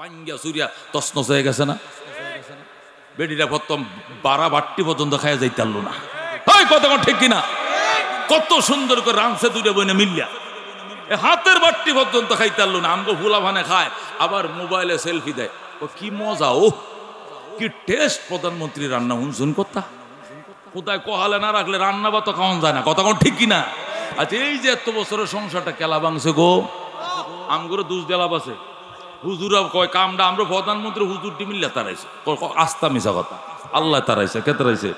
বাঙ্গিয়া সুরিয়া তসনস হয়ে গেছে না? বেডিটা প্রথম বারা বাট্টি পর্যন্ত খাইয়া যাইতে পারল না। হয় কত ঠিক কিনা? কত সুন্দর করে রানছে দুইটা বইনে মিল্লা হাতের বাট্টি পর্যন্ত খাইতে পারল না, আমগো ফুলা ভানে খায়, আবার মোবাইলে সেলফি দেয়। ও কি মজা, ও! কি টেস্ট প্রধানমন্ত্রী রান্না হুনসুন করতা কোথায় কহালে না রাখলে রান্না বা তো খাওয়ান যায় না, কথা কোন ঠিক কিনা? আচ্ছা এই যে এত বছরের সংসারটা কেলা ভাঙছে গো? আমগুলো দুষ দেলাপ আছে। হুজুরা কয় কামটা আমরা প্রধানমন্ত্রী হুজুরটি মিল্লা তারাইছে। আস্থা মিশা কথা। আল্লাহ তারাইছে, কে তারাইছে?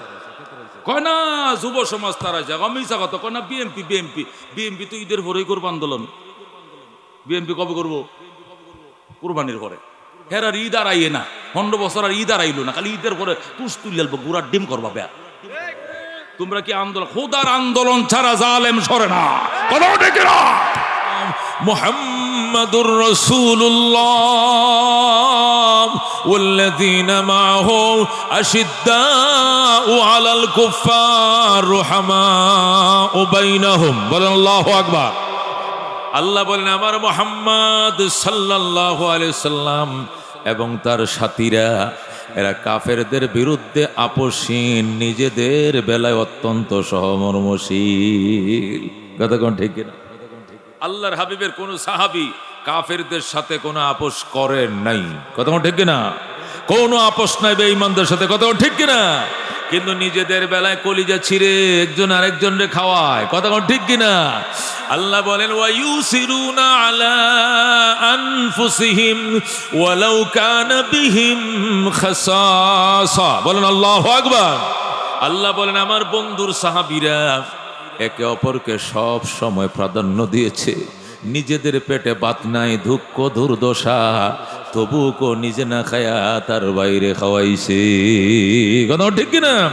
কয়, না, যুব সমাজ তারাইছে। মিশা কথা। কয়, না বিএমপি বিএমপি বিএমপি তো ঈদের পরেই করব আন্দোলন। বিএমপি কবে করব? কুরবানির পরে। হেরার ঈদ আর আইয়ে না। পনেরো বছর আর ঈদ আর আইলো না। খালি ঈদের পরে তুস তুলিয়ালবো গুড়ার ডিম করবা বেয়া। তোমরা কি আন্দোলন? খোদার আন্দোলন ছাড়া জালেম সরে না। কথা ডেকে না? মোহাম্মদুর রসুল্লাহ والذين معه أشداء على الكفار رحماء بينهم বলেন আল্লাহু আকবার আল্লাহ বলেন আমার মোহাম্মদ সাল্লাল্লাহু আলাইহি সাল্লাম এবং তার সাথীরা এরা কাফেরদের বিরুদ্ধে আপোষহীন নিজেদের বেলায় অত্যন্ত সহমর্মশীল কথা কোন ঠিক কিনা আল্লাহর হাবিবের কোন সাহাবি কাফেরদের সাথে কোনো আপোষ করেন নাই। কথা ঠিক কিনা? কোনো আপোষ নাই বেঈমানদের সাথে। কথা ঠিক কিনা? কিন্তু নিজেদের বেলায় কলিজা ছিঁড়ে একজন আরেকজন রে খাওয়ায়। কথা ঠিক কিনা? আল্লাহ বলেন, ওয়ায়ুসিরুনা আলা আনফুসিহিম ওয়ালাউ কানা বিহিম খাসাসা। বলেন, আল্লাহু আকবার। আল্লাহ বলেন, আমার বন্ধুর সাহাবীরা একে অপরকে সব সময় প্রাধান্য দিয়েছে। নিজেদের পেটে বাত নাই, দুঃখ, দুর্দশা তবু কো নিজে না খায়া তার বাইরে খাওয়াইছে। কথা ঠিক কিনা?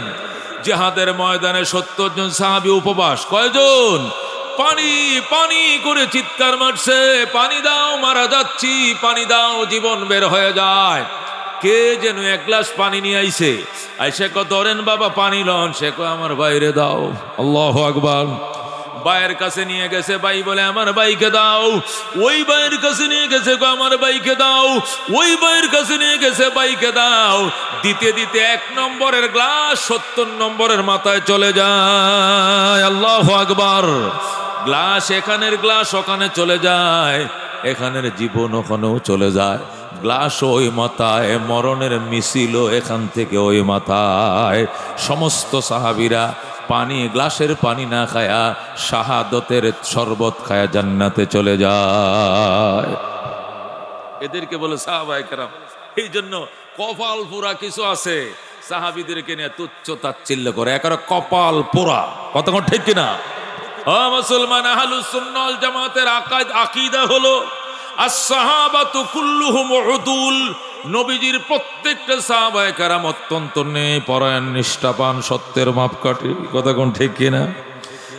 জেহাদের ময়দানে সত্তর জন সাহাবি উপবাস। কয়জন? পানি পানি করে চিৎকার মারছে, পানি দাও, মারা যাচ্ছি, পানি দাও, জীবন বের হয়ে যায়। কে যেন এক গ্লাস পানি নিয়ে আইসে কত ধরেন বাবা, পানি লন। সে কয়, আমার বাইরে দাও। আল্লাহ আকবার। বাইয়ের কাছে নিয়ে গেছে বাই বলে, আমার বাইকে দাও। ওই বাইয়ের কাছে নিয়ে গেছে আমার বাইকে দাও। ওই বাইয়ের কাছে নিয়ে গেছে বাইকে দাও। দিতে দিতে এক নম্বরের গ্লাস সত্তর নম্বরের মাথায় চলে যায়। আল্লাহ আকবার। গ্লাস এখানের গ্লাস ওখানে চলে যায়। এখানের জীবন ওখানেও চলে যায়। গ্লাস ওই মাথায়, মরণের মিছিল এখান থেকে ওই মাথায়। সমস্ত সাহাবিরা পানি, গ্লাসের পানি না খায়া, শাহাদতের শরবত খায়া জান্নাতে চলে যায়। এদেরকে বলে সাহাবাই কারাম, এই জন্য কপাল পোড়া কিছু আছে। সাহাবিদেরকে নিয়ে তুচ্ছ তাচ্ছিল্য করে একার কপাল পোড়া কতক্ষণ ঠিক কিনা? মুসলমান আহলুস সুন্নাল জামাতের আকীদা হলো as-সাহাবাতু কুল্লুহুম উদুল। নবীজির প্রত্যেকটা সাহাবায়ে কারাম অত্যন্ত নেই পরায়ণ নিষ্ঠাপান সত্যের মাপকাঠি। কথা কোন ঠিক কিনা?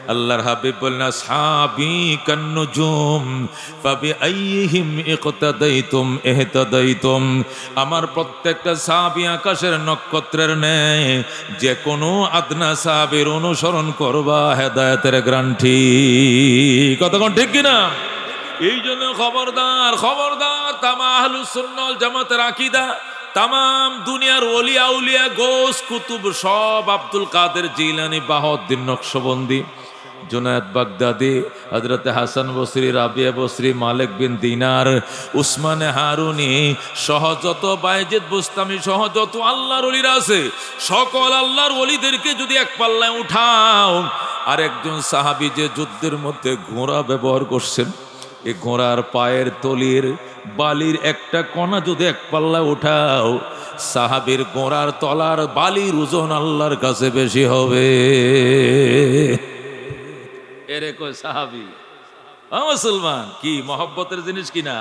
আল্লাহর হাবিব বললেন সাবি কান্নুজুম, ফাবি আইহিম ইকতাদাইতুম, ইহতাদাইতুম। আমার প্রত্যেকটা সাহাবী আকাশের নক্ষত্রের ন্যায় যে কোনো আদনা সাহাবীর অনুসরণ করবা হেদায়েতের গ্রান্টি। কতক্ষণ ঠিক কিনা? এই জন্য খবরদার খবরদার, তামা আহলুস সুন্নাল জামাতের আকীদা, তামাম দুনিয়ার ওলিয়া উলিয়া গোস কুতুব সব আব্দুল কাদের জিলানি বাহাউদ্দিন নকশবন্দি, জুনায়দ বাগদাদি হজরত হাসান বসরি, রাবিয়া বসরি, মালিক বিন দিনার, উসমানে হারুনি সহজত বাইজেদ বুস্তামি সহজত আল্লাহর অলিরা আছে। সকল আল্লাহর অলিদেরকে যদি এক পাল্লায় উঠাও আর একজন সাহাবি যে যুদ্ধের মধ্যে ঘোড়া ব্যবহার করছেন এই ঘোড়ার পায়ের তলির বালির একটা কণা যদি এক পাল্লা উঠাও, সাহাবির গোড়ার তলার বালির ওজন আল্লাহর কাছে বেশি হবে। এরে কয় সাহাবি? মুসলমান, কি মহব্বতের জিনিস কিনা?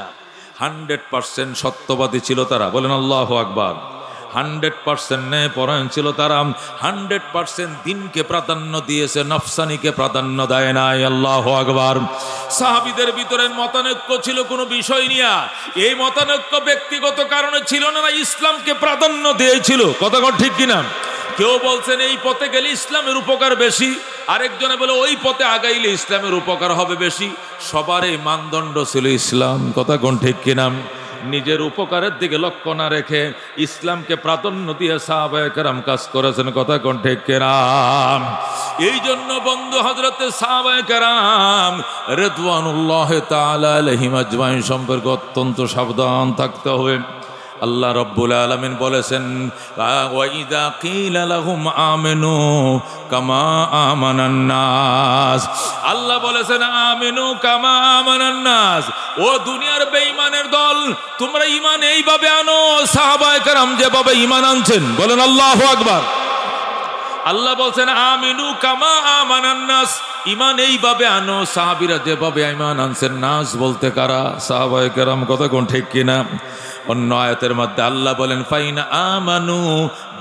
হান্ড্রেড পার্সেন্ট সত্যবাদী ছিল তারা, বলেন আল্লাহ আকবার। হান্ড্রেড পার্সেন্ট ন্যায় পরায়ণ ছিল তারা। হান্ড্রেড পার্সেন্ট দিনকে প্রাধান্য দিয়েছে, নফসানিকে প্রাধান্য দেয় নাই। আল্লাহ আকবার। সাহাবিদের ভিতরে মতানৈক্য ছিল কোনো বিষয় নিয়া। এই মতানৈক্য ব্যক্তিগত কারণে ছিল না ইসলামকে প্রাধান্য দিয়েছিল। কতক্ষণ ঠিক কিনা? কেউ বলছেন, এই পথে গেলে ইসলামের উপকার বেশি। আরেকজনে বলে, ওই পথে আগাইলে ইসলামের উপকার হবে বেশি। সবার এই মানদণ্ড ছিল ইসলাম। কথা কোন ঠিক কিনা? নিজের উপকারের দিকে লক্ষ্য না রেখে ইসলামকে প্রাধান্য দিয়ে সাহাবায়াম কাজ করেছেন। কথা কণ্ঠে কেরাম এই জন্য বন্ধু হজরতে সাহাবায়াম রেদওয়ানুল্লাহ আজমাইন সম্পর্কে অত্যন্ত সাবধান থাকতে হবে। আল্লাহ রব্বুল আলমিন বলেছেন কিলা আমিনু কামা আমানান নাস। আল্লাহ বলেছেন, আমিনু কামা আমানান নাস। ও দুনিয়ার বেঈমানের দল, তোমরা ঈমান এইভাবে আনো, সাহাবায়ে কেরাম যেভাবে ইমান আনছেন। বলেন আল্লাহু আকবার। আল্লাহ বলছেন, আমিনু কামা আমানান নাস। ইমান এইভাবে আনো, সাহাবিরা যেভাবে ইমান আনছেন, নাস বলতে কারা? সাহাবায়ে কেরাম কথা কোন ঠিক কিনা? অন্য আয়তের মধ্যে আল্লাহ বলেন ফাইনা আমানু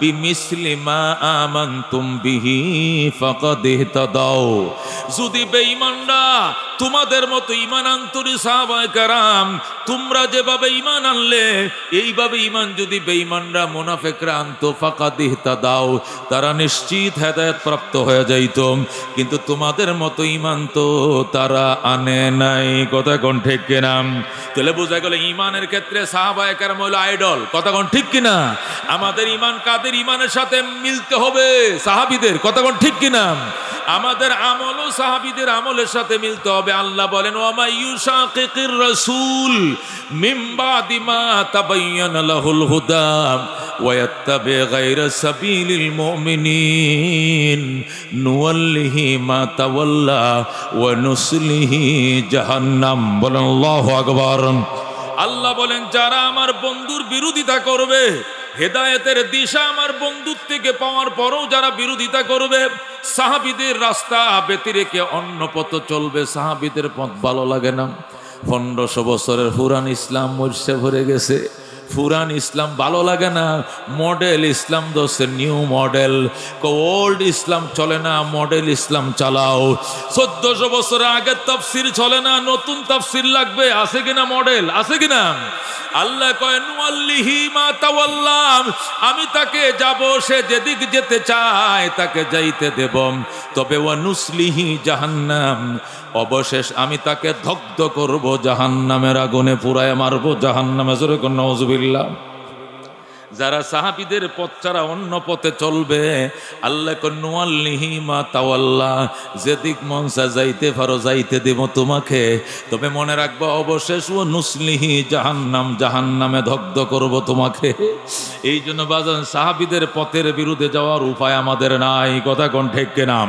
বিমিসলি মা আমানতুম বিহি ফাকাদ ইহতাদাও যদি বেঈমানরা তোমাদের মতো ঈমান আন্তরি সাহাবায়ে তোমরা যেভাবে ঈমান আনলে, এইভাবে ঈমান যদি বেঈমানরা, মুনাফিকরা আনতো, ফাকাদ ইহতাদাও তারা নিশ্চিত হেদায়েত প্রাপ্ত হয়ে যাইত। কিন্তু তোমাদের মতো ঈমান তো তারা আনে নাই। কথা কোন ঠিক কিনা? তাহলে বোঝা গেল ঈমানের ক্ষেত্রে সাহাবায়ে কেরাম হলো আইডল। কথা কোন ঠিক কিনা? আমাদের ঈমান কাদের ঈমানের সাথে মিলতে হবে। সাহাবিদের কথা কোন ঠিক কিনা? আমাদের আমলও সাহাবিদের আমলের সাথে মিলতে হবে। আল্লাহ বলেন, ওয়ামা ইউশাকিকির রাসূল মিন বাদি মা তাবায়্যানা লাহুল হুদা ওয়া ইয়াত্তাবি গায়রা সাবিলিল মুমিনিন। নুওয়াল্লিহি মা তাওয়াল্লা ওয়া নুসলিহি জাহান্নাম। বলেন, আল্লাহু আকবার। আল্লাহ বলেন, যারা আমার বন্ধুর বিরোধিতা করবে হেদায়েতের দিশা আমার বন্ধুর থেকে পাওয়ার পরও যারা বিরোধিতা করবে, সাহাবিদের রাস্তা ব্যতিরেকে অন্য পথ চলবে, সাহাবিদের পথ ভালো লাগে না। পনেরোশো বছরের পুরান ইসলাম মরছে, ভরে গেছে। পুরান ইসলাম ভালো লাগে না মডেল ইসলাম দোষে নিউ মডেল ওল্ড ইসলাম চলে না মডেল ইসলাম চালাও। চোদ্দশো বছরের আগের তাফসির চলে না, নতুন তাফসির লাগবে, আছে কিনা মডেল আছে কিনা? আল্লাহ আমি তাকে যাব, সে যেদিক যেতে চায়, তাকে যাইতে দেব তবে ওয়া নুসলিহি জাহান্নাম অবশেষ আমি তাকে ধগ্ধ করব, জাহান্নামের আগুনে পুরায় মারবো, জাহান্নামে জোরে কোন নওজুবিল্লাহ যারা সাহাবিদের পথ ছাড়া অন্য পথে চলবে, আল্লাহ কন্নুয়াল্লিহি মা তাওয়াল্লাহ যেদিক মনসা যাইতে পারো, যাইতে দেব তোমাকে। তবে মনে রাখব, অবশেষ ও নুসলিহি জাহান্নাম, জাহান্নামে দগ্ধ করব তোমাকে। এই জন্য বাজান সাহাবিদের পথের বিরুদ্ধে যাওয়ার উপায় আমাদের নাই। কথা কোন ঠেকে নাম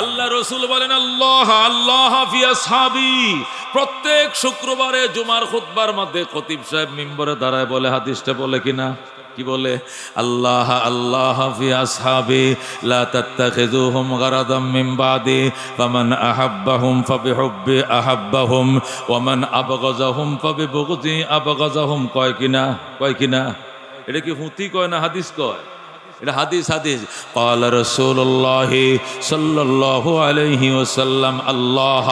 আল্লাহ রসুল বলেন, আল্লাহ আল্লাহ হাফিয়া সাবি প্রত্যেক শুক্রবারে জুমার খুতবার মধ্যে খতিব সাহেব মিম্বরে দাঁড়ায় বলে, হাদিসটা বলে কিনা? কি বলে? আল্লাহ আল্লাহ হাফি আসহাবি, লা তাত্তাখিযুহুম গারাদাম মিন বাদি, ফামান আহাব্বাহুম ফাবিহুব্বি আহাব্বাহুম ওয়া মান আবগাযাহুম ফাবিবুগদি আবগাযাহুম কয় কিনা? কয় কিনা? এটা কি হুতি কয় না হাদিস কয়? এটা হাদিস হাদিস قال رسول الله صلى الله عليه وسلم الله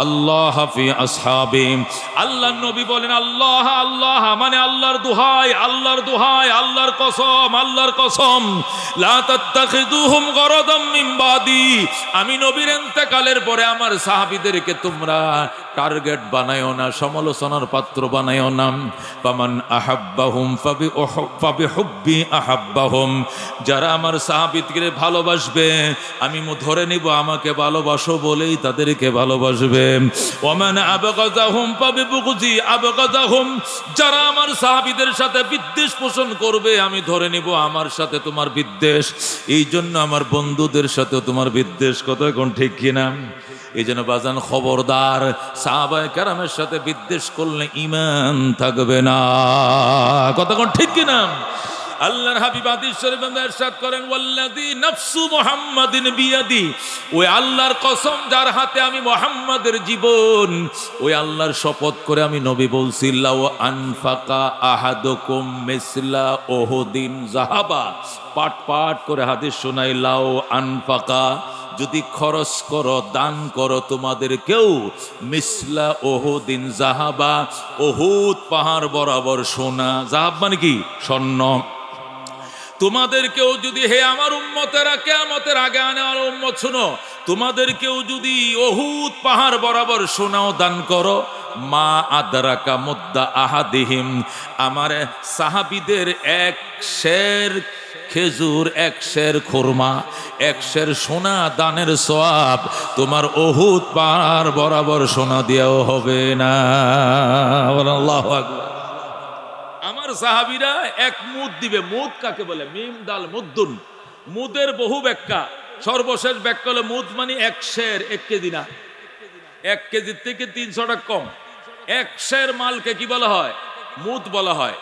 الله في اصحابي আল্লাহ নবী বলেন আল্লাহ আল্লাহ মানে আল্লাহর দোহাই আল্লাহর দোহাই আল্লাহর কসম আল্লাহর কসম লা তাত্তাখিদুহুম গরাদাম মিন বাদি আমি নবীর ইন্তেকালের পরে আমার সাহাবীদেরকে তোমরা টার্গেট বানায়ও না সমালোচনার পাত্র বানায়ও না পামান আহাব্বাহুম ফাবি ফাবি হুব্বি আহাব্বাহুম যারা আমার সাহাবিদকে ভালোবাসবে, আমি ধরে নিব, আমাকে ভালোবাসো বলেই তাদেরকে ভালোবাসবে। ওমান আবগাজাহুম পাবে বুকুজি আবগাজাহুম, যারা আমার সাহাবিদের সাথে বিদ্বেষ পোষণ করবে, আমি ধরে নিব আমার সাথে তোমার বিদ্বেষ। এই জন্য আমার বন্ধুদের সাথে তোমার বিদ্বেষ কত এখন ঠিক কিনা? এই জন্য বাজান খবরদার, সাহাবায় কারামের সাথে বিদ্বেষ করলে ইমান থাকবে না কতক্ষণ ঠিক কিনা? আল্লাহর হাবিব আদিস শরীফ করেন, ওয়াল্লাযী নাফসু মুহাম্মাদিন বিয়াদি। ওই আল্লাহর কসম যার হাতে আমি মোহাম্মদের জীবন, ওই আল্লাহর শপথ করে আমি নবী বলছি লাও আনফাকা আহাদুকুম মিসলা ওহুদিন জাহাবা। পাট পাট করে হাদিস শোনাই লাও আনফাকা যদি খরচ করো, দান করো তোমাদের কেউ, মিসলা ওহুদিন জাহাবা ওহুদ পাহাড় বরাবর সোনা জাহাব মানে কি? স্বর্ণ। তোমাদের কেউ যদি, হে আমার উম্মতেরা, কেয়ামতের আগে আনে আমার উম্মত, শুনো। তোমাদের কেউ যদি অহুত পাহাড় বরাবর সোনাও দান করো, মা আদরাকা মুদ্দা আহাদিহিম, আমার সাহাবিদের এক শের খেজুর এক শের খুরমা, এক শের সোনা দানের সোয়াব। তোমার অহুত পার বরাবর সোনা দিয়েও হবে না। আমার সাহাবিরা এক মুদ দিবে। মুদ কাকে বলে? মিম, দাল, মুদ্দুন। মুদের বহু ব্যাখ্যা। সর্বশেষ ব্যাখ্যা হলো মুদ মানে এক শের এক কেজি না। এক কেজির থেকে তিনশো টাকা কম। এক শের মালকে কি বলা হয়? মুদ বলা হয়।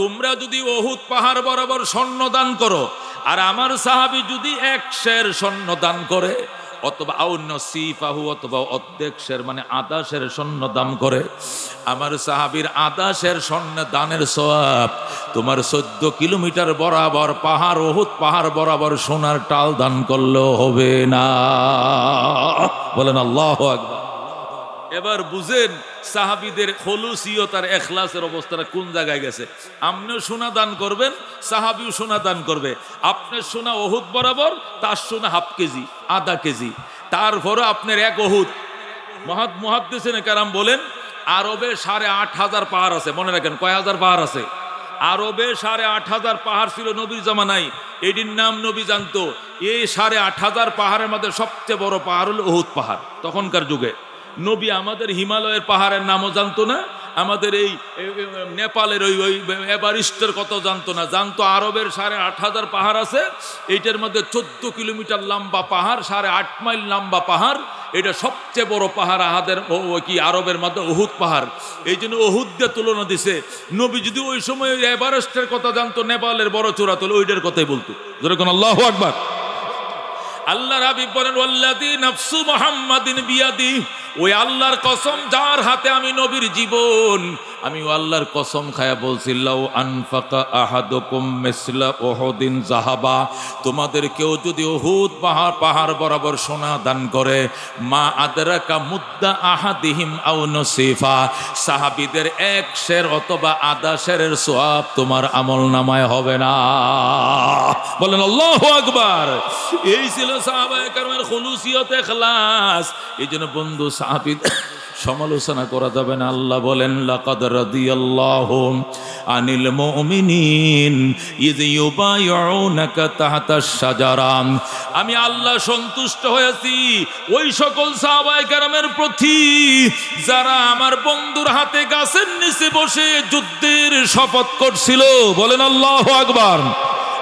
তোমরা যদি অহুত পাহাড় বরাবর স্বর্ণ দান করো, আর আমার সাহাবি যদি এক শের স্বর্ণ দান করে, অথবা আউন্য সিফাহু অথবা অর্ধেক শের মানে আধা শের স্বর্ণ দান করে, আমার সাহাবির আধা শের স্বর্ণ দানের সওয়াব তোমার চোদ্দ কিলোমিটার বরাবর পাহাড় অহুত পাহাড় বরাবর সোনার টাল দান করলেও হবে না। বলেন আল্লাহ আকবার। এবার বুঝেন সাহাবিদের খলুসিয়ত এখলাসের অবস্থাটা কোন জায়গায় গেছে? আপনিও সোনা দান করবেন, সাহাবিও সোনা দান করবে। আপনার সোনা অহুত বরাবর, তার সোনা হাফ কেজি, আধা কেজি। তারপরও আপনার এক অহুত মহাদ মহাদ্দেশনে কারাম বলেন, আরবে সাড়ে আট হাজার পাহাড় আছে। মনে রাখেন, কয় হাজার পাহাড় আছে? আরবে সাড়ে আট হাজার পাহাড় ছিল নবীর জামানায়। এটির নাম নবী জানতো। এই সাড়ে আট হাজার পাহাড়ের মধ্যে সবচেয়ে বড় পাহাড় হলো অহুত পাহাড়, তখনকার যুগে। নবী আমাদের হিমালয়ের পাহাড়ের নামও জানতো না, আমাদের এই নেপালের ওই ওই এভারিস্টের কত জানতো না। জানতো আরবের সাড়ে আট হাজার পাহাড় আছে, এইটার মধ্যে চোদ্দ কিলোমিটার লম্বা পাহাড়, সাড়ে আট মাইল লম্বা পাহাড়, এটা সবচেয়ে বড় পাহাড় আহাদের কি আরবের মধ্যে অহুদ পাহাড়। এই জন্য অহুদ তুলনা দিছে। নবী যদি ওই সময় এভারেস্টের কথা জানতো, নেপালের বড় চূড়া তোলে, ওইটার কথাই বলতো। যেরকম আল্লাহ আকবার। আল্লাহ রাবি বলেন ওয়াল্লাদি নফসু মুহাম্মাদিন বিয়াদি ওই আল্লাহর কসম যার হাতে আমি নবীর জীবন, আমি আল্লাহর কসম খায়া বলছিলাম আনফাকা জাহাবা তোমাদের কেউ যদি ওহুদ পাহাড় পাহাড় বরাবর সোনা দান করে, মা আদরাকা মুদ্দা আহাদিহিম আও সাহাবীদের এক শের অথবা আদা শেরের সোয়াব তোমার আমল নামায় হবে না। বলেন, আল্লাহ আকবার। এই ছিল সাহাবায়ে খুলুসিয়ত ইখলাস এই জন্য বন্ধু সাহাবী সমালোচনা করা যাবে না। আল্লাহ বলেন, লাকাদ রাদিয়াল্লাহু আনিল মুমিনিন, ইয ইউবাইউনাকা তাহতা শাজারাম আমি আল্লাহ সন্তুষ্ট হয়েছি ওই সকল সাহাবায়ে কেরামের প্রতি, যারা আমার বন্ধুর হাতে গাছের নিচে বসে যুদ্ধের শপথ করছিল। বলেন আল্লাহু আকবার।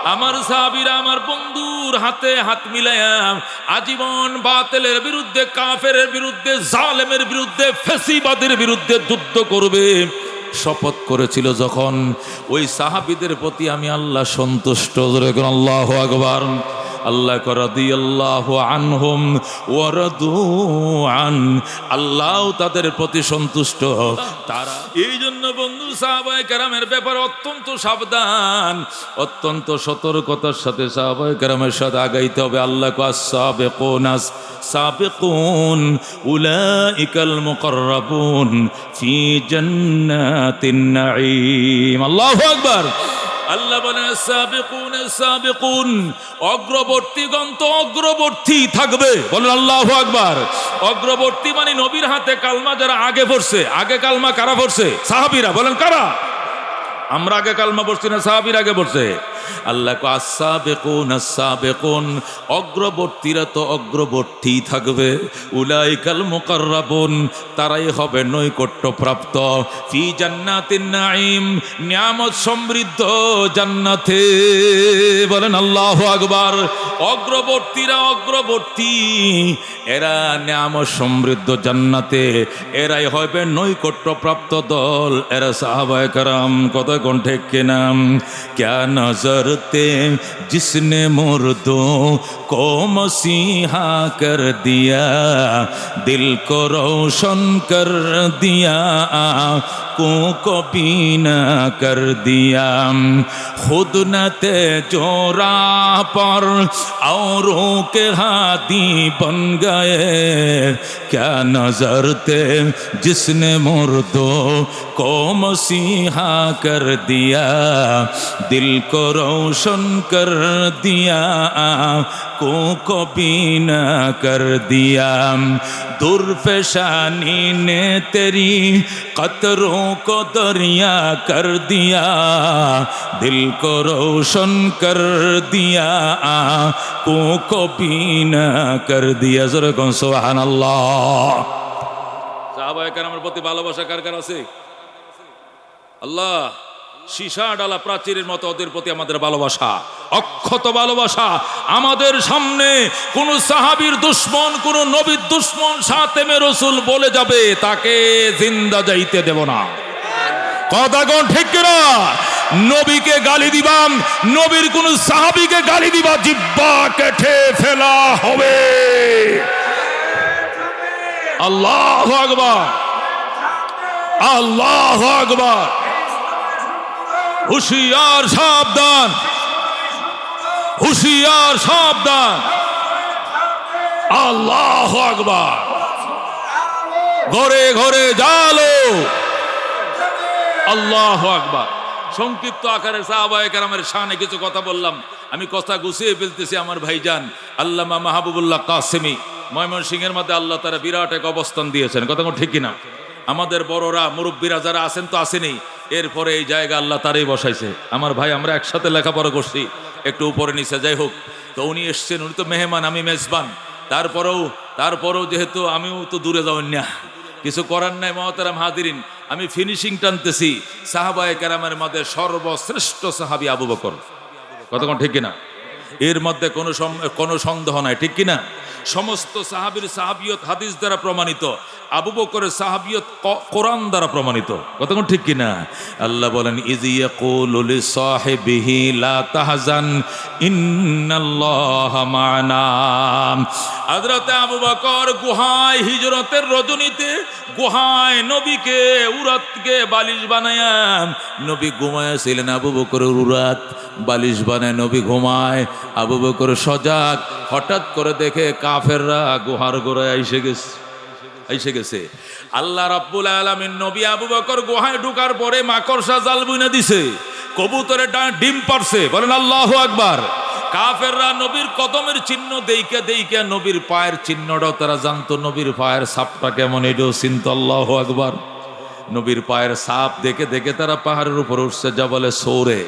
আমার সাহাবিরা আমার বন্ধুর হাতে হাত মিলাইয়া আজীবন বাতেলের বিরুদ্ধে কাফের বিরুদ্ধে, জালেমের বিরুদ্ধে, ফেসিবাদের বিরুদ্ধে যুদ্ধ করবে। শপথ করেছিল যখন ওই সাহাবিদের প্রতি আমি আল্লাহ সন্তুষ্ট। আল্লাহ আকবার। আল্লাহ করদি আল্লাহ আনহুম ওয়ারাদু আন, আল্লাহ তাদের প্রতি সন্তুষ্ট। তারা এই জন্য বন্ধু সাহাবায়ে কেরামের ব্যাপারে অত্যন্ত সাবধান, অত্যন্ত সতর্কতার সাথে সাহাবায়ে কেরামের সাথে আগাইতে হবে। আল্লাহ সাবেকুন সাবেকুন উলাইকাল মুকাররাবুন ফি জান্নাতিন নাঈম। আল্লাহু আকবার। আল্লাহ বলেন, সাবিকুন সাবিকুন অগ্রবর্তীগণ তো অগ্রবর্তী থাকবে। বলেন, আল্লাহ আকবার। অগ্রবর্তী মানে নবীর হাতে কালমা যারা আগে পড়ছে, আগে কালমা কারা পড়ছে? সাহাবীরা, বলেন, কারা? আমরা আগে কালমা পড়ছি না, সাহাবীর আগে পড়ছে। আল্লাহ আসাবেকুন আসাবেকুন অগ্রবর্তীরা তো অগ্রবর্তী থাকবে। উলাইকাল মুকাররাবুন, তারাই হবে নৈকট্য প্রাপ্ত। ফি জান্নাতিন নাঈম, নিয়ামত সমৃদ্ধ জান্নাতে। বলেন আল্লাহু আকবার। অগ্রবর্তীরা অগ্রবর্তী, এরা নিয়ামত সমৃদ্ধ জান্নাতে। এরাই হবে নৈকট্য প্রাপ্ত দল। এরা সাহাবায়ে কারাম কত কণ্ঠে কেনাম ক্যা करते जिसने मुर्दों को मसीहा कर दिया, दिल को रोशन कर दिया को को पीना कर दिया। खुद न ते चोरा पर औरों के हाथी बन गए, क्या नज़र ते जिसने मुर्दों को मसीहा कर दिया। दिल को रो روشن کر دیا کو کو بینا کر دیا دور فشانی نے تیری قطروں کو دریا کر دیا دل کو روشن کر دیا کو کو بینا کر دیا ذرا کون سبحان اللہ صحابہ کرامر প্রতি ভালোবাসা কার কার আছে আল্লাহ সীসা ডালা প্রাচীরের মতো ওদের প্রতি আমাদের ভালোবাসা, অক্ষত ভালোবাসা। আমাদের সামনে কোন সাহাবীর দুশ্মন, কোন নবীর দুশ্মন সাতেমে রসুল বলে যাবে, তাকে জিন্দা যাইতে দেব না। কথা কোন ঠিক কিনা? নবীকে গালি দিবাম, নবীর কোন সাহাবিকে গালি দিবা জিব্বা কেটে ফেলা হবে। আল্লাহ আকবার। আল্লাহ আকবার। হুশিয়ার সাবধান। হুশিয়ার সাবধান। আল্লাহ আকবার। ঘরে ঘরে জালো। আল্লাহ আকবার। সংক্ষিপ্ত আকারে সাহাবায়ে কেরামের শানে কিছু কথা বললাম। আমি কথা গুছিয়ে ফেলতেছি আমার ভাইজান, আল্লামা মাহবুবুল্লাহ কাসেমি। ময়মনসিংহের মধ্যে আল্লাহ তারা বিরাট এক অবস্থান দিয়েছেন। কথা ঠিক কিনা? আমাদের বড়রা মুরব্বীরা যারা আছেন তো আসেনি। এরপরে এই জায়গা আল্লাহ তারই বসাইছে। আমার ভাই, আমরা একসাথে লেখাপড়া করছি, একটু উপরে নিচে, যাই হোক। তো উনি এসছেন, উনি তো মেহমান, আমি মেজবান। তারপরেও তারপরেও যেহেতু আমিও তো দূরে যাওয়ার না। কিছু করার নাই, মহতারাম হাদিরিন আমি ফিনিশিং টানতেছি। সাহাবায়ে কেরামের মধ্যে সর্বশ্রেষ্ঠ সাহাবি আবু বকর। কতক্ষণ ঠিক কিনা? এর মধ্যে কোনো কোনো সন্দেহ নাই, ঠিক কিনা? সমস্ত সাহাবীর সাহাবিয়ত হাদিস দ্বারা প্রমাণিত, আবু বকরের সাহাবিয়ত কোরআন দ্বারা প্রমাণিত। কতক্ষণ ঠিক কিনা? আল্লাহ বলেন ইজিয়া কুলুলি সাহেবিহি লা তাহজান, ইন্নাল্লাহ মানা। হযরতে আবু বকর গুহায় হিজরতের রজনীতে, গুহায় নবীকে, উরাতকে বালিশ বানায়া, নবী ঘুমায়াছিলেন। আবু বকরের উরাত বালিশ বানায়, নবী ঘুমায় আবু বকর সজাগ হঠাৎ করে দেখে কাফেররা গুহার গোড়ায় এসে গেছে। এসে গেছে। আল্লাহ রাব্বুল আলামিন নবী আবু বকর গুহায় ঢুকার পরে মাকড়সা জাল বুইনা দিছে। কবুতরে ডিম পারছে বলেন আল্লাহু আকবার। কাফেররা নবীর কদমের চিহ্ন দেইকে দেইকে নবীর পায়ের চিহ্নটাও তারা জানতো নবীর পায়ের সাপটা কেমন, এটাও চিন্ত আল্লাহ আকবার। নবীর পায়ের সাপ দেখে দেখে তারা পাহাড়ের উপর উঠছে জাবালে সৌরে।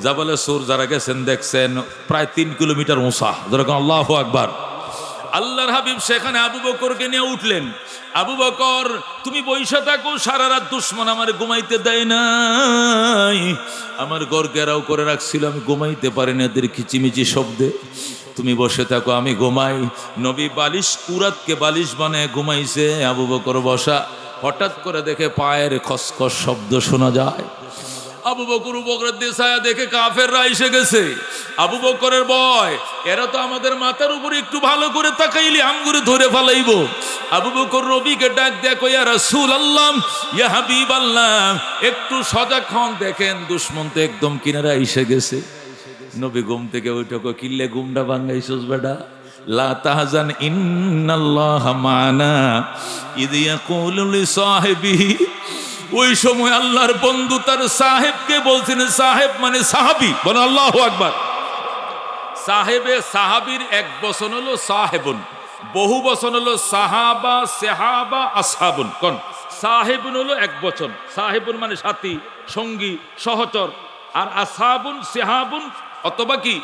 জাবালে সৌর, যারা গেছেন দেখছেন, প্রায় তিন কিলোমিটার উঁচা। যেরকম আল্লাহ আকবার। আল্লাহর হাবিব সেখানে আবু বকরকে নিয়ে উঠলেন। আবু বকর, তুমি বৈশা থাকো, সারা রাত দুশ্মন আমার ঘুমাইতে দেয় নাই। আমার ঘর ঘেরাও করে রাখছিল, আমি ঘুমাইতে পারি না। এদের কিচিমিচি শব্দে, তুমি বসে থাকো, আমি ঘুমাই। নবী বালিশ কুরাতকে বালিশ বানায় ঘুমাইছে, আবু বকর বসা। হঠাৎ করে দেখে পায়ের খসখস শব্দ শোনা যায়। আবু বকর বকরের দেশায়া দেখে কাফেররা এসে গেছে। আবু বকরের বয় এরা তো আমাদের মাথার উপরে একটু ভালো করে তাকাইলি আমগুরে ধরে ফেলাইব। আবু বকর রবিকে ডাক দেখো ইয়া রাসূল আল্লাহ ইয়া আল্লাহ একটু সজাগ হন। দেখেন দুশ্মন তো একদম কিনারা এসে গেছে। নবী ঘুম থেকে ওইটুকু কিল্লে ঘুমটা ভাঙ্গাইছস বেটা? লা ইন্নাল্লাহ মানা, ইদ ইয়াকুলু লিসাহিবিহি ওই সময় আল্লাহর বন্ধু তার সাহেবকে বলছেন, সাহেব মানে সাহাবি। বলে, আল্লাহ আকবার। সাহেবে সাহাবির এক বচন হলো সাহেবুন, বহু বচন হলো সাহাবা, সেহাবা, আসহাবুন। কোন? সাহেবুন হলো এক বচন। সাহেবুন মানে সাথী, সঙ্গী, সহচর। আর আসহাবুন, সেহাবুন অথবা কি?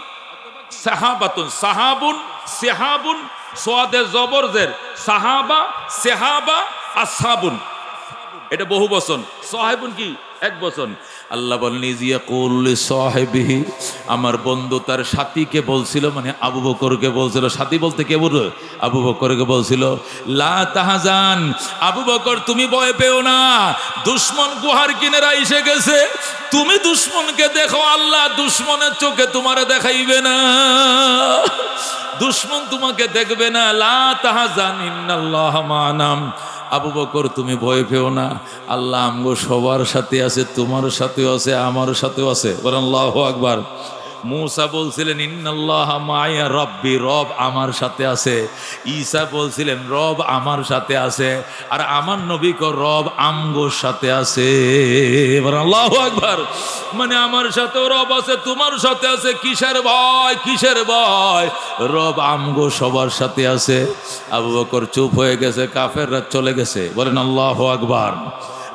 সাহাবাতুন। সাহাবুন, সেহাবুন সোয়াদে জবরজের সাহাবা, সেহাবা, আসহাবুন। এটা বহু বচন। সাহেবুন কি? এক বচন। আল্লাহ বলেন ইজিয়া করলে সাহেবিহি আমার বন্ধু তার সাথীকে বলছিল মানে আবু বকরকে বলছিল। সাথী বলতে কে বলল আবু বকরকে বলছিল, লা তাহাজান, আবু বকর তুমি ভয় পেও না। দুশ্মন গুহার কিনারা এসে গেছে। তুমি দুশ্মনকে দেখো, আল্লাহ দুশ্মনের চোখে তোমারে দেখাইবে না। দুশ্মন তোমাকে দেখবে না। লা তাহাজান, ইন্নাল্লাহ মানাম আবু বকর, তুমি ভয় পেও না। আল্লাহ আমগো সবার সাথে আছে, তোমার সাথেও আছে আমার সাথেও আছে। বরং আল্লাহ আকবার। মূসা বলছিলেন, ইন্নাল্লাহ মায়া রব্বি, রব আমার সাথে আছে। ঈসা বলছিলেন, রব আমার সাথে আছে। আর আমার নবী কো রব আমগোর সাথে আছে। এবার আল্লাহ আকবার। মানে আমার সাথেও রব আছে, তোমার সাথে আছে, কিসের ভয় কিসের ভয়? রব আমগো সবার সাথে আছে। আবু বকর চুপ হয়ে গেছে, কাফেররা চলে গেছে। বলেন, আল্লাহ আকবার।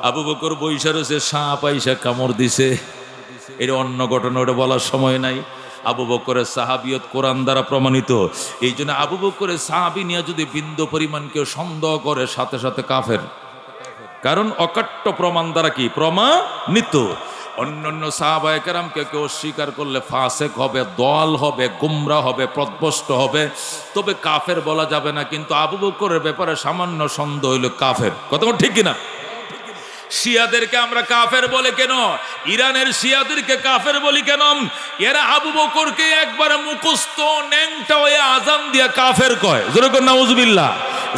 আবু বকর বৈশা রয়েছে, সাপ আইসা কামড় দিছে। এর অন্য ঘটনা ওটা বলার সময় নাই। আবু বকরের সাহাবিয়ত কোরআন দ্বারা প্রমাণিত। এই জন্য আবু বকরের সাহাবি নিয়ে যদি বিন্দু পরিমাণ কেউ সন্দেহ করে, সাথে সাথে কাফের। কারণ অকাট্য প্রমাণ দ্বারা কি? প্রমাণিত। অন্যান্য সাহাবায়কেরামকে কেউ অস্বীকার করলে ফাঁসেক হবে, দল হবে, গুমরা হবে প্রদ্বষ্ট হবে। তবে কাফের বলা যাবে না, কিন্তু আবু বকরের ব্যাপারে সামান্য সন্দেহ হইল কাফের। কথা ঠিক কিনা? শিয়াদেরকে আমরা কাফের বলে কেন? ইরানের শিয়াদেরকে কাফের বলি কেন? এরা আবু বকরকে একবার মুখস্থ ন্যাংটা হয়ে আজান দিয়া কাফের কয়। যেরকম নাউজবিল্লাহ।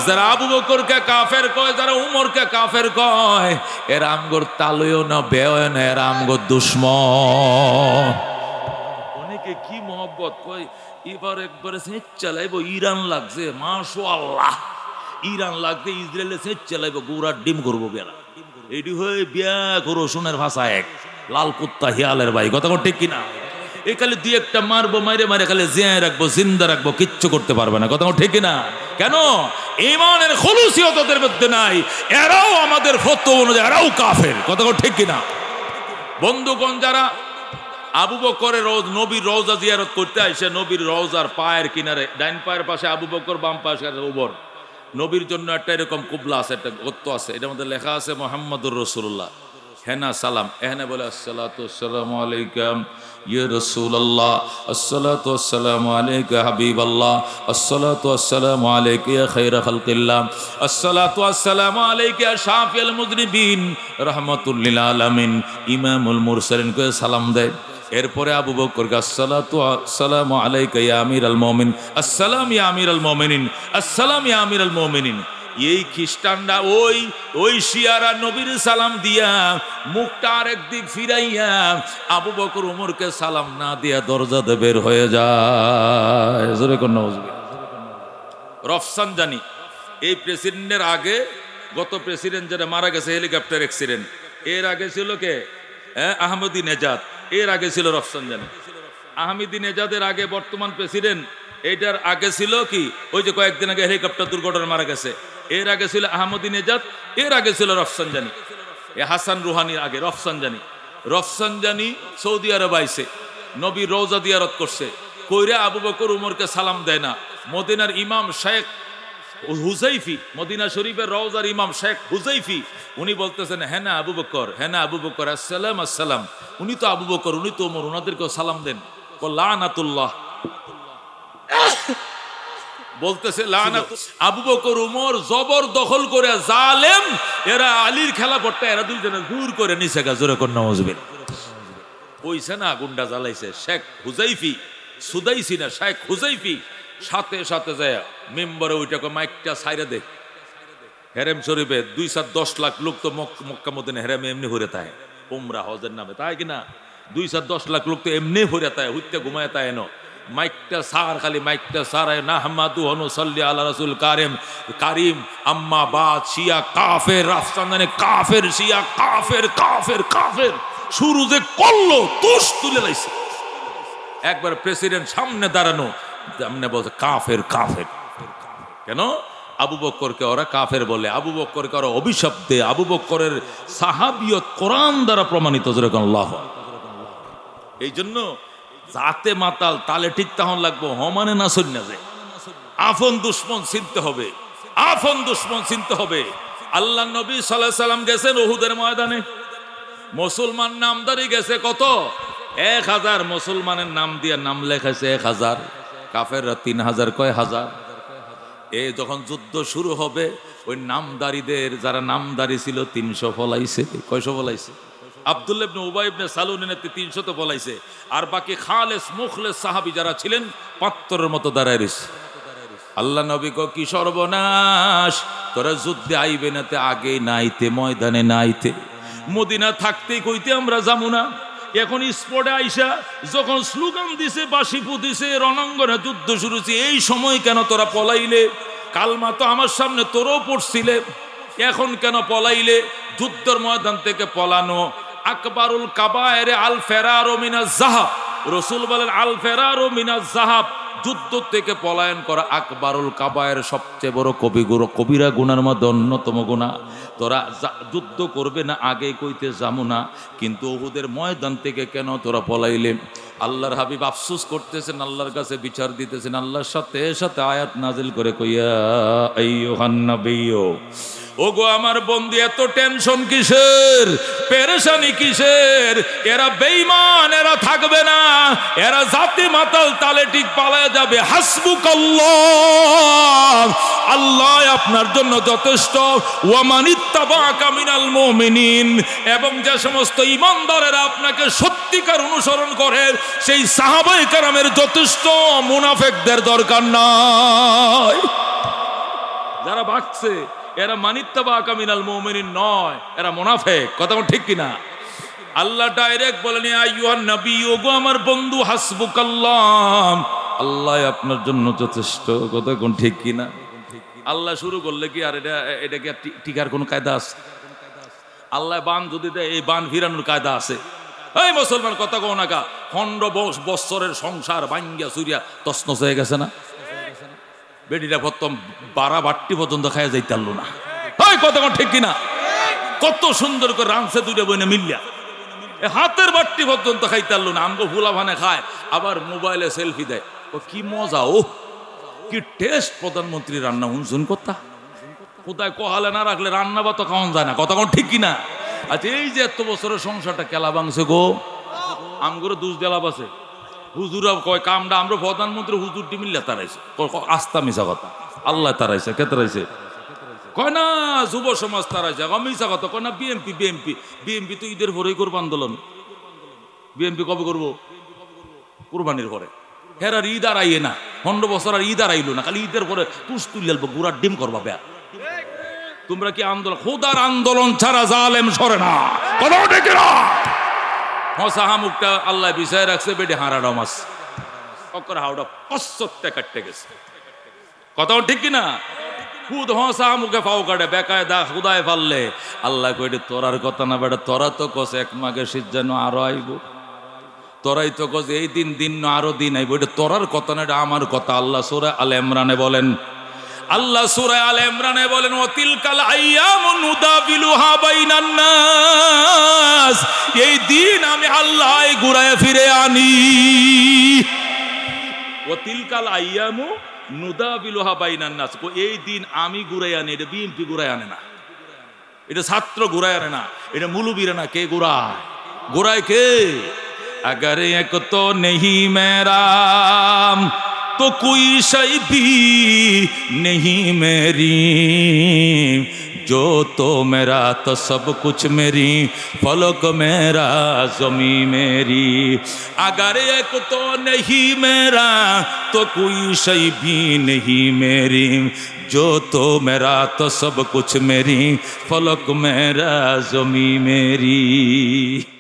যারা আবু বকরকে কাফের কয়, যারা উমরকে কাফের কয়, এরা আমগর তালয় না বেয় না, এরা আমগর দুশ্মন। অনেকে কি মহব্বত কয়, এবার একবারে সেচ চালাইবো, ইরান লাগছে মাশো আল্লাহ ইরান লাগতে ইসরায়েলে সেচ চালাইবো গুড়ার ডিম করব বেলা এটি হয়ে বিয়া করো সোনের ভাষা এক। লাল কুত্তা হিয়ালের ভাই, কথা ঠিক কিনা? এ খালি দুই একটা মারবো মারে মারে খালি জিয়ায় রাখব, জিন্দা রাখব, কিচ্ছু করতে পারবে না, কথা ঠিক কিনা? কেন? ইমানের খলুসিয়ত ওদের মধ্যে নাই, এরাও আমাদের ফতো অনুযায়ী, এরাও কাফের, কথা ঠিক কিনা? বন্ধুগণ যারা আবু বকরের রোজ, নবীর রওজা জিয়ারত করতে আসে, নবীর রওজার পায়ের কিনারে ডাইন পায়ের পাশে আবু বকর, বাম পাশে উবর নবীর জন্য একটা এরকম কুবলা আছে, একটা গত্য আছে। এটার মধ্যে লেখা আছে মোহাম্মদুর রসুল্লাহ হেনা সালাম। এখানে বলে আসসালাম আলাইকুম ইয়ে রসুল্লাহ আসসালাম আলাইকা হাবিব আল্লাহ আসসালাম আলাইকা ইয়া খাইরা খালকিল্লাহ। আসসালাম আলাইকা শাফিয়াল মুদরিবিন রহমতুল্লিল আলামিন। ইমামুল মুরসালিন। কে সালাম দেয়। এরপরে আবু বকর আসসালামু আলাইকা ইয়া আমির আল মুমিন আসসালাম ইয়া আমির আল মুমিনিন। আসসালাম ইয়া আমির আল মুমিনিন। এই খ্রিস্টানরা ওই ওই শিয়ারা নবীর সালাম দিয়া মুখটা আরেক দিক ফিরাইয়া আবু বকর উমরকে সালাম না দিয়া দরজাতে বের হয়ে যায়। রফসান জানি, এই প্রেসিডেন্টের আগে গত প্রেসিডেন্ট যেটা মারা গেছে, হেলিকপ্টার অ্যাক্সিডেন্ট, এর আগে ছিল কে? হ্যাঁ আহমদি নেজাদ এর আগে ছিল রফসানজানি আহমেদি এজাদের আগে বর্তমান প্রেসিডেন্ট, এইটার আগে ছিল কি? ওই যে কয়েকদিন আগে হেলিকপ্টার দুর্ঘটনা মারা গেছে। এর আগে ছিল আহমদি এজাদ এর আগে ছিল রফসানজানি এ হাসান রুহানির আগে রফসানজানি রফসানজানি সৌদি আরব আইসে নবী রৌজা দিয়ারত করছে। কইরা আবু বকর উমরকে সালাম দেয় না। মদিনার ইমাম শেখ হুজাইফি, মদিনা শরীফের রওজার ইমাম শেখ হুজাইফি, উনি বলতেছেন হ্যাঁ না, আবু বকর হ্যাঁ না, আবু বকর, আসসালাম আসসালাম। উনি তো আবু বকর, উনি তো ওমর ওনাদেরকেও সালাম দেন। লানাতুল্লাহ। বলতেছে, লানাত আবু বকর, উমর জবর দখল করে, জালেম, এরা আলীর খেলা পড়তে, এরা দুইজনে দূর করে নিছে গা, জোরে কন্যা মজবিন ওইছে না, গুন্ডা জ্বালাইছে। শেখ হুজাইফি, সুদাইসি না, শেখ হুজাইফি সাথে সাথে যায় মেম্বারে ওইটাকে মাইকটা সাইরে দে। হেরেম শরীফে দুই সাত দশ লাখ লোক তো মক- মক্কা মদিনে হেরেম এমনি হরে তাই উমরা, হজের নামে, তাই কিনা দুই সাত দশ লাখ লোক তো এমনি হরে তাই হুইতে ঘুমায় তাই এনো মাইকটা সার খালি মাইকটা সার না হামাদু হনু সাল্লি আল্লাহ রাসুল কারিম। কারিম, আম্মা, বাদ, শিয়া, কাফের রাফসানে কাফের, শিয়া, কাফের কাফের কাফের। শুরু যে করল তুষ তুলে লাইছে। একবার প্রেসিডেন্ট সামনে দাঁড়ানো সামনে বলছে, কাফের কাফের। কেন? আবু বক্করকে ওরা কাফের বলে। আবু বক্করকে ওরা অভিশাপ দেয় আবু বক্করের সাহাবিয়ত কোরআন দ্বারা প্রমাণিত আল্লাহ। এই জন্য জাতে মাতাল, তালে ঠিক তখন লাগবো, হমানে না যে। আফন দুশ্মন চিনতে হবে। আফন দুশ্মন চিনতে হবে। আল্লাহ নবী সাল্লাহ সাল্লাম গেছেন ওহুদের ময়দানে। মুসলমান নামদারি গেছে কত? এক হাজার মুসলমানের নাম দিয়ে নাম লেখাছে এক হাজার। কাফেররা তিন হাজার কয় হাজার? এ যখন যুদ্ধ শুরু হবে, ওই নামদারিদের যারা নামদারি ছিল তিনশো ফলাইছে। কয়শো ফলাইছে? আব্দুল্লাহ ইবনে উবাই ইবনে সালুনের নেত্রী তিনশো তো ফলাইছে। আর বাকি খালেস মুখলেস সাহাবি যারা ছিলেন, পাত্তরের মতো দাঁড়ায় রয়েছে। আল্লাহ নবী কো কি সর্বনাশ! তোরা যুদ্ধে আইবে না তে, আগে নাইতে, ময়দানে নাইতে। মদিনা থাকতেই কইতে আমরা যাব না। এখন স্পটে আইসা যখন স্লোগান দিছে বাসি পুতিছে রণাঙ্গনে যুদ্ধ শুরু এই সময় কেন তোরা পলাইলে? কালমা তো আমার সামনে তোরও পড়ছিলে। এখন কেন পলাইলে? যুদ্ধের ময়দান থেকে পলানো। আকবরুল কাবায়ের আল ফেরার মিনা জাহাব রসুল বলেন আল ফেরার মিনা জাহাব যুদ্ধ থেকে পলায়ন করা আকবরুল কাবায়ের সবচেয়ে বড় কবি গুরু কবিরা গুনার মধ্যে অন্যতম গুণা। তোরা যুদ্ধ করবে না, আগে কইতে যাব না, কিন্তু ওহুদের ময়দান থেকে কেন তোরা পলাইলে? আল্লাহর হাবিব আফসুস করতেছেন, আল্লাহর কাছে বিচার দিতেছেন, আল্লাহর সাথে সাথে আয়াত নাজিল করে কইয়া নাবিয়্যু ওগো আমার বন্ধু এত টেনশন কিসের? পেরেশানি কিসের? এরা বেইমান এরা থাকবে না। এরা জাতি মাতাল তালে ঠিক পালায় যাবে। হাসবুক আল্লাহ আপনার জন্য যথেষ্ট। ওয়ামানিত্তাবাকা মিনাল মুমিনিন। এবং যে সমস্ত ইমানদারেরা আপনাকে সত্যিকার অনুসরণ করে, সেই সাহাবাই কারামের যথেষ্ট মুনাফেকদের দরকার নাই। যারা ভাগছে এরা মানিত্তাবা কামিনাল মুমিনিন নয়, এরা মুনাফেক। কথা ঠিক কিনা? আল্লাহ ডাইরেক্ট বলেন আইয়ুহান নবী ওগো আমার বন্ধু হাসবুকাল্লাহ আল্লাহ আপনার জন্য যথেষ্ট। কথা কোন ঠিক কিনা? আল্লাহ শুরু করলে কি আর এটা এটা কি টি- টিকার কোনো কায়দা আছে? আল্লাহ বান যদি দেয়, এই বান ফিরানোর কায়দা আছে। এই মুসলমান, কথা কও না কা? খণ্ড বৎসরের সংসার বাঙ্গিয়া সুরিয়া তসনস হয়ে গেছে না? বেটিটা প্রথম বারা বাট্টি পর্যন্ত খাইয়া যাইতে পারল না কথা কোন ঠিক কিনা? কত সুন্দর করে রানছে দুইটা বইনে মিল্লা হাতের বাট্টি পর্যন্ত খাইতে পারল না, আমগো ফুলা ভানে খায়, আবার মোবাইলে সেলফি দেয়। ও কি মজা, ও! কি টেস্ট প্রধানমন্ত্রী রান্না হুনসুন কথা? কোথায় কহালে না রাখলে রান্না বা তো খাওয়ান যায় না কোন ঠিক কিনা? আচ্ছা এই যে এত বছরের সংসারটা কেলা ভাঙছে গো? আমগুলো দুষ দেলাপ আছে। হুজুরা কয় কামটা আমরা প্রধানমন্ত্রী হুজুরটি মিল্লা তারাইছে। আস্থা মিশা কথা। আল্লাহ তারাইছে, কে তারাইছে? কয় না, যুব সমাজ তারাইছে। মিশা কথা। কয় না বিএমপি বিএমপি বিএমপি তো ঈদের পরেই করব আন্দোলন। বিএমপি কবে করব? কুরবানির পরে। হেরার ঈদ আর আইয়ে না। পনেরো বছর আর ঈদ আর আইলো না। খালি ঈদের পরে তুস তুলিয়াল গুড়ার ডিম করবা বেয়া। তোমরা কি আন্দোলন? খোদার আন্দোলন ছাড়া জালেম সরে না। কথা ডেকে না হসা আল্লাহ বিষয় রাখছে বেডে হারাডা মাছ অকর হাওড়া কসতে কাটতে গেছে। কথা ঠিক কিনা? খুদ হসা মুখে ফাও কাটে বেকায় দা খুদায় পারলে আল্লাহ কইটে তোরার কথা না, বেটা, তোরা তো কস এক শীত যেন আরও আইব। তোরাই তো কস এই দিন দিন না আরও দিন আইব। এটা তোরার কথা না, এটা আমার কথা। আল্লাহ সুরা আল ইমরানে বলেন আল্লাহ সুরা আল ইমরানে বলেন অতিল কাল আইয়াম নুদাবিলুহা বাইনান নাস এই দিন আমি আল্লাহ ঘুরায় ফিরে আনি অতিল কাল আইয়ামু নুদাবিলুহা বাইনান নাস কো এই দিন আমি ঘুরাই আনি এটা বিএমপি ঘুরাই আনে না এটা ছাত্র ঘুরাই আনে না এটা মুলুবিরে না কে ঘুরায় ঘুরায় কে अगर एक तो नहीं मेरा तो कोई शय भी नहीं मेरी जो तो मेरा तो सब कुछ मेरी फलक मेरा जमी मेरी अगर एक तो नहीं मेरा तो कोई शय भी नहीं मेरी जो तो मेरा तो सब कुछ मेरी फलक मेरा जमी मेरी